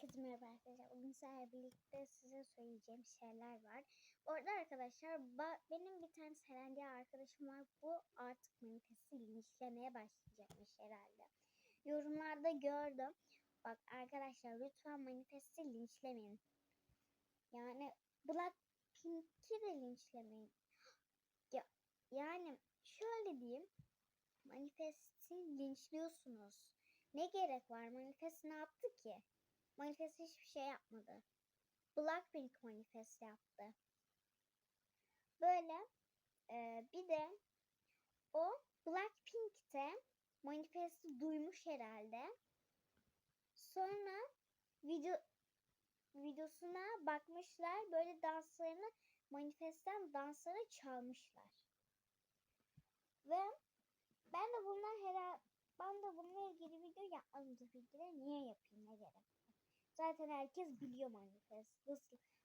Herkese merhaba arkadaşlar. Bugün sizlerle birlikte size söyleyeceğim şeyler var. Orada arkadaşlar ba- benim bir tane Selen arkadaşım var. Bu artık manifesti linçlemeye başlayacakmış herhalde. Yorumlarda gördüm. Bak arkadaşlar lütfen manifesti linçlemeyin. Yani Blackpink'i de linçlemeyin. Ya, yani şöyle diyeyim. Manifesti linçliyorsunuz. Ne gerek var? Manifest ne yaptı ki? Manifest hiçbir şey yapmadı. Blackpink manifest yaptı. Böyle e, bir de o Blackpink'te manifesti duymuş herhalde. Sonra video videosuna bakmışlar. Böyle danslarını manifestten danslara çalmışlar. Ve ben de bunlar herhalde ben de bununla ilgili video yapmadım de. Niye yapayım ne gerek? Zaten herkes biliyor Manifest.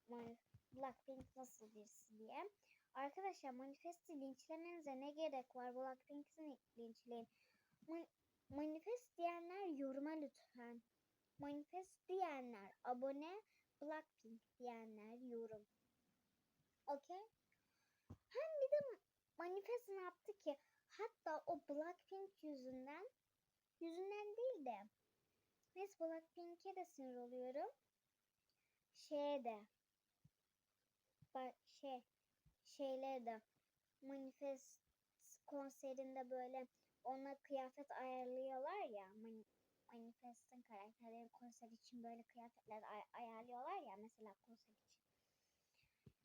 Nasıl Blackpink nasıl birisi diye. Arkadaşlar Manifest'i linçlemenize ne gerek var? Blackpink'i linçleyin. Man Manifest diyenler yoruma lütfen. Manifest diyenler abone. Blackpink diyenler yorum. Okey? Hem bir de Manifest ne yaptı ki? Hatta o Blackpink yüzünden yüzünden değil de neyse Blackpink'e de sinir oluyorum. Şeye de şey şeyler de manifest konserinde böyle ona kıyafet ayarlıyorlar ya man, manifestin karakterleri konser için böyle kıyafetler ay- ayarlıyorlar ya mesela konser için.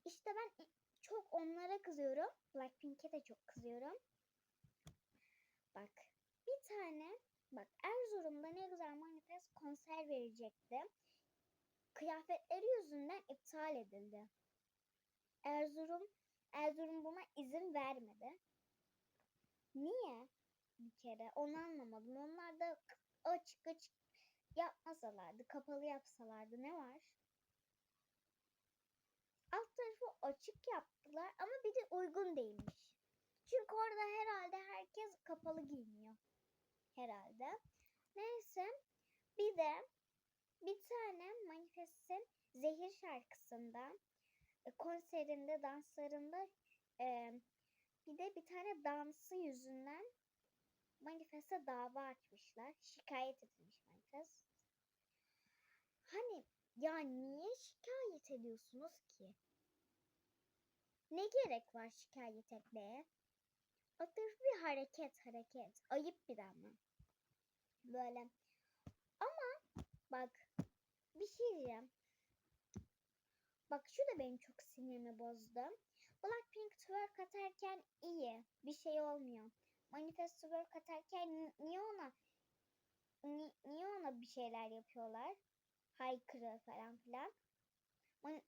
İşte ben çok onlara kızıyorum. Blackpink'e de çok kızıyorum. Bak bir tane bak Erzurum'da ne güzel manifest konser verecekti. Kıyafetleri yüzünden iptal edildi. Erzurum Erzurum buna izin vermedi. Niye? Bir kere onu anlamadım. Onlar da açık açık yapmasalardı, kapalı yapsalardı ne var? Alt tarafı açık yaptılar ama bir de uygun değilmiş. Çünkü orada herhalde herkes kapalı giyiniyor. Herhalde. Neyse. Bir de bir tane Manifest'in Zehir şarkısında e, konserinde, danslarında e, bir de bir tane dansı yüzünden Manifest'e dava açmışlar. Şikayet edilmiş Manifest. Hani ya niye şikayet ediyorsunuz ki? Ne gerek var şikayet etmeye? Atıf bir hareket hareket. Ayıp bir ama. Böyle. Ama bak bir şey diyeceğim. Bak şu da benim çok sinirimi bozdu. Blackpink twerk atarken iyi. Bir şey olmuyor. Manifest twerk atarken niye ona ni, niye ona bir şeyler yapıyorlar? Haykırı falan filan. Man,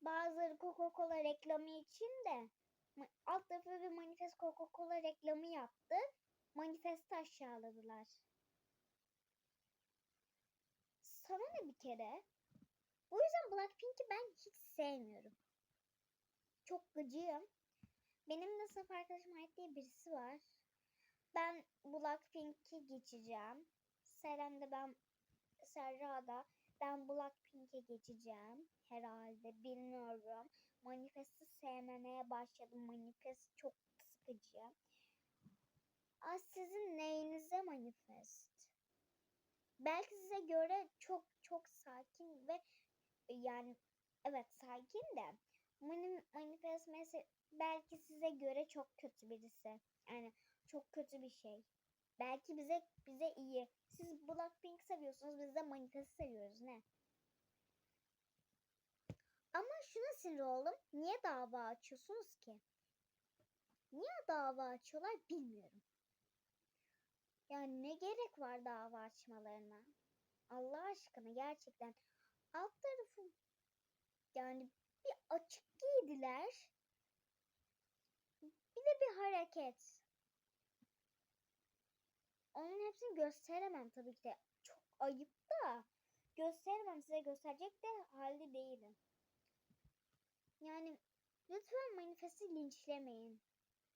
bazıları Coca-Cola reklamı için de alt tarafı bir manifest Coca-Cola reklamı yaptı. Manifesti aşağıladılar. Bir kere? O yüzden Blackpink'i ben hiç sevmiyorum. Çok gıcığım. Benim de sınıf arkadaşım Ait diye birisi var. Ben Blackpink'i geçeceğim. Seren de ben Serra da ben Blackpink'e geçeceğim herhalde bilmiyorum. Manifest'i sevmemeye başladım. Manifest çok sıkıcı. Aa, sizin neyinize manifest? Belki size göre çok çok sakin ve yani evet sakin de manifest mesela belki size göre çok kötü birisi. Yani çok kötü bir şey. Belki bize bize iyi. Siz Blackpink seviyorsunuz, biz de Manifest seviyoruz ne? Ama şuna sinir oldum. Niye dava açıyorsunuz ki? Niye dava açıyorlar bilmiyorum. Yani ne gerek var dava açmalarına? Allah aşkına gerçekten alt tarafı yani bir açık giydiler. Bir de bir hareket. Onun hepsini gösteremem tabii ki de. Çok ayıp da. Gösteremem size gösterecek de halde değilim. Yani lütfen Manifest'i linçlemeyin.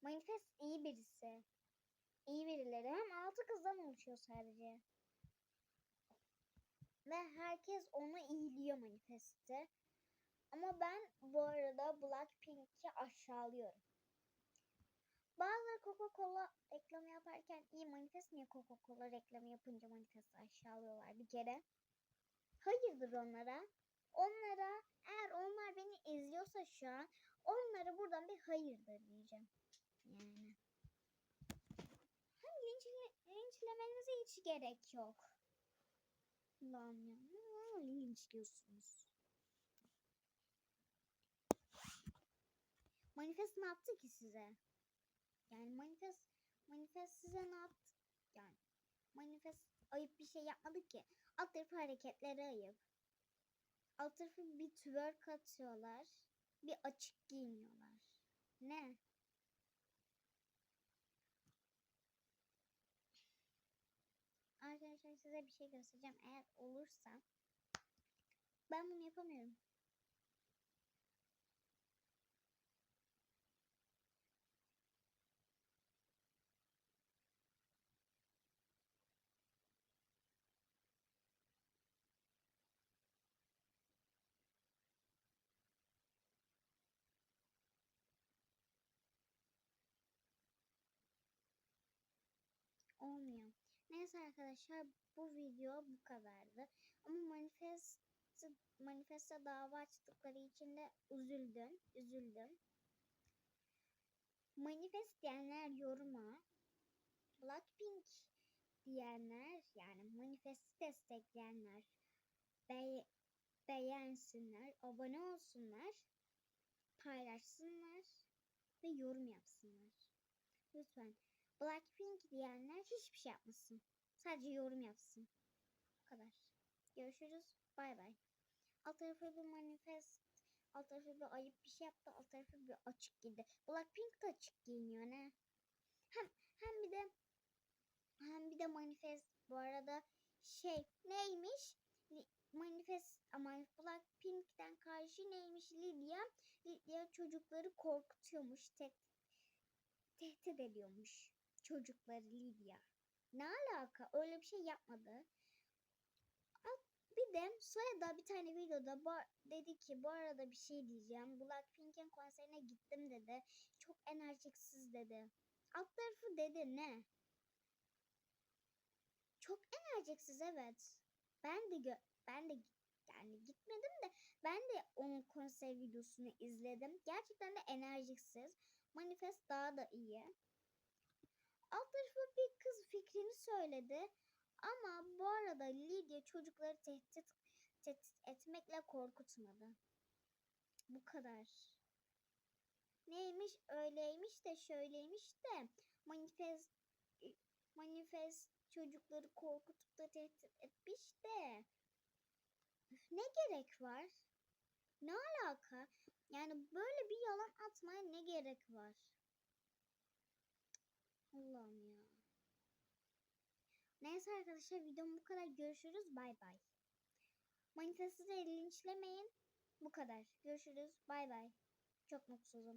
Manifest iyi birisi. İyi birileri. Hem altı kızdan oluşuyor sadece. Ve herkes onu iyiliyor manifesti. Ama ben bu arada Blackpink'i aşağılıyorum. Bazıları Coca-Cola reklamı yaparken iyi manifest niye Coca-Cola reklamı yapınca manifesti aşağılıyorlar bir kere. Hayırdır onlara? Onlara eğer onlar beni izliyorsa şu an onlara buradan bir hayırdır diyeceğim. Yani. Hem linçle, linçlemenize hiç gerek yok. Allah'ım ya. ne Linçliyorsunuz. Manifest ne yaptı ki size? Yani manifest manifest size ne yaptı? Yani manifest ayıp bir şey yapmadı ki. Alt tarafı hareketleri ayıp. Alt tarafı bir twerk atıyorlar. Bir açık giyiniyorlar. Ne? Arkadaşlar size bir şey göstereceğim. Eğer olursa ben bunu yapamıyorum. olmuyor. Neyse arkadaşlar bu video bu kadardı. Ama manifest manifeste dava açtıkları için de üzüldüm. Üzüldüm. Manifest diyenler yoruma Blackpink diyenler yani manifesti destekleyenler be beğensinler, abone olsunlar, paylaşsınlar ve yorum yapsınlar. Lütfen Blackpink diyenler hiçbir şey yapmasın. Sadece yorum yapsın. Bu kadar. Görüşürüz. Bay bay. Alt tarafı bir manifest. Alt tarafı bir ayıp bir şey yaptı. Alt tarafı bir açık giydi. Blackpink de açık giyiniyor ne? Hem hem bir de hem bir de manifest bu arada şey neymiş? Manifest ama Blackpink'ten karşı neymiş Lydia? Lydia çocukları korkutuyormuş. Tek tehdit ediyormuş çocukları Lydia. Ne alaka? Öyle bir şey yapmadı. Bir de Soya bir tane videoda dedi ki bu arada bir şey diyeceğim. Blackpink'in konserine gittim dedi. Çok enerjiksiz dedi. Alt tarafı dedi ne? Çok enerjiksiz evet. Ben de gö- ben de yani gitmedim de ben de onun konser videosunu izledim. Gerçekten de enerjiksiz. Manifest daha da iyi. Alt tarafı bir kız fikrini söyledi. Ama bu arada Lydia çocukları tehdit, tehdit etmekle korkutmadı. Bu kadar. Neymiş öyleymiş de şöyleymiş de manifest manifest çocukları korkutup da tehdit etmiş de ne gerek var? Ne alaka? Yani böyle bir yalan atmaya ne gerek var? Allah'ım ya. Neyse arkadaşlar videom bu kadar. Görüşürüz. Bay bay. De linçlemeyin. Bu kadar. Görüşürüz. Bay bay. Çok mutsuzum.